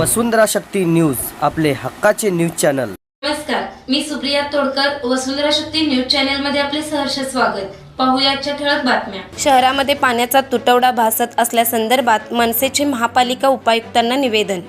वसुंधरा Shakti news आपले हक्काचे news channel. नमस्कार मी सुप्रिया तोडकर वसुंधरा शक्ती न्यूज चॅनलमध्ये आपले सहर्ष स्वागत. पाहुयाच्या ठळक बातम्या. शहरामध्ये पाण्याचा तुटवडा भासत असल्यासंदर्भात मनसेचे महापालिका उपायुक्तांना निवेदन.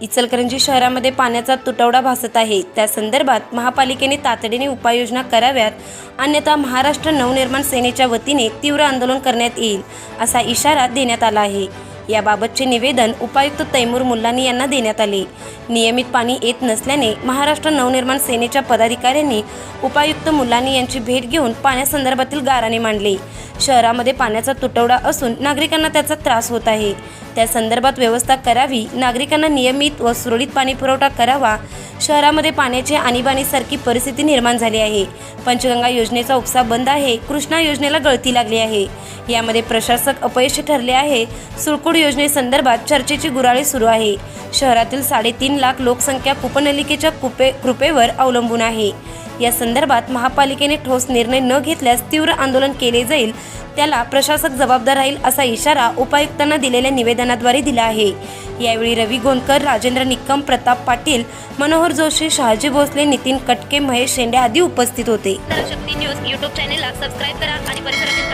इचलकरंजी शहरामध्ये पाण्याचा तुटवडा भासत आहे. त्या संदर्भात महापालिकेने तातडीने उपाययोजना कराव्यात. अन्यथा महाराष्ट्र नवनिर्माण सेनेच्या वतीने तीव्र आंदोलन करण्यात येईल असा इशारा देण्यात आला आहे. याबाबतचे निवेदन उपायुक्त तैमूर मुल्लानी यांना देण्यात आले. नियमित पाणी येत नसल्याने महाराष्ट्र नवनिर्माण सेनेच्या पदाधिकाऱ्यांनी उपायुक्त मुल्लानी यांची भेट घेऊन पाण्यासंदर्भातील गाराने मांडले. शहरामध्ये पाण्याचा तुटवडा असून नागरिकांना त्याचा त्रास होत आहे. त्या संदर्भात व्यवस्था करावी नागरिकांना नियमित व सुरळीत पाणी पुरवठा करावा शहरामध्ये पाण्याची आणीबाणीसारखी परिस्थिती निर्माण झाली आहे. पंचगंगा योजनेचा उपसा बंद आहे. कृष्णा योजनेला गळती लागली आहे. यामध्ये प्रशासक अपयशी ठरले आहे. सुळकुड योजनेसंदर्भात चर्चेची गुराळी सुरू आहे. शहरातील साडेतीन लाख लोकसंख्या कुपनलिकेच्या कुपे कृपेवर अवलंबून आहे. या संदर्भात महापालिकेने ठोस निर्णय न घेतल्यास तीव्र आंदोलन केले जाईल त्याला प्रशासक जबाबदार राहील असा इशारा उपायुक्तांना दिलेल्या निवेदनाद्वारे दिला आहे. यावेळी रवी गोंदकर राजेंद्र निक्कम प्रताप पाटील मनोहर जोशी शहाजी भोसले नितीन कटके महेश शेंडे आदी उपस्थित होते. न्यूज यूट्यूब चॅनेलला सबस्क्राईब करा आणि परिसरातील